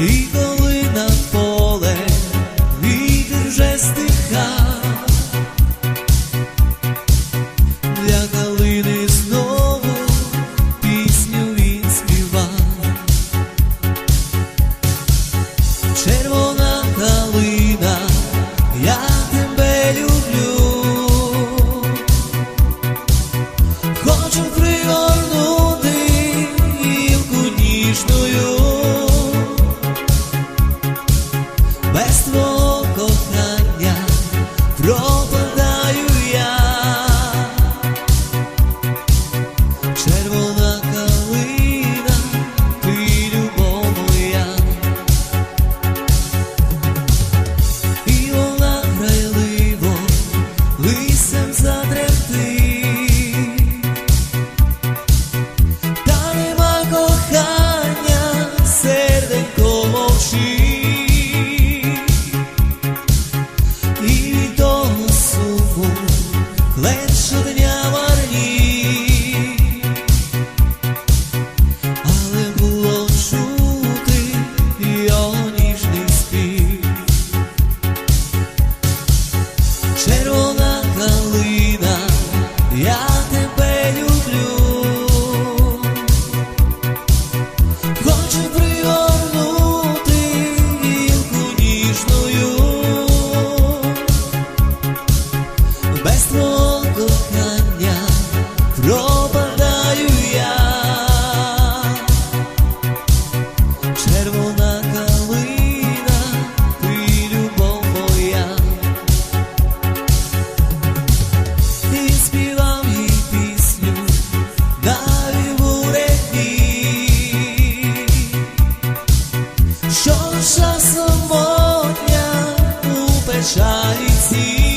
І коли на поле вітер вже стихав, для калини знову пісню він співав. Червона lenço de minha sim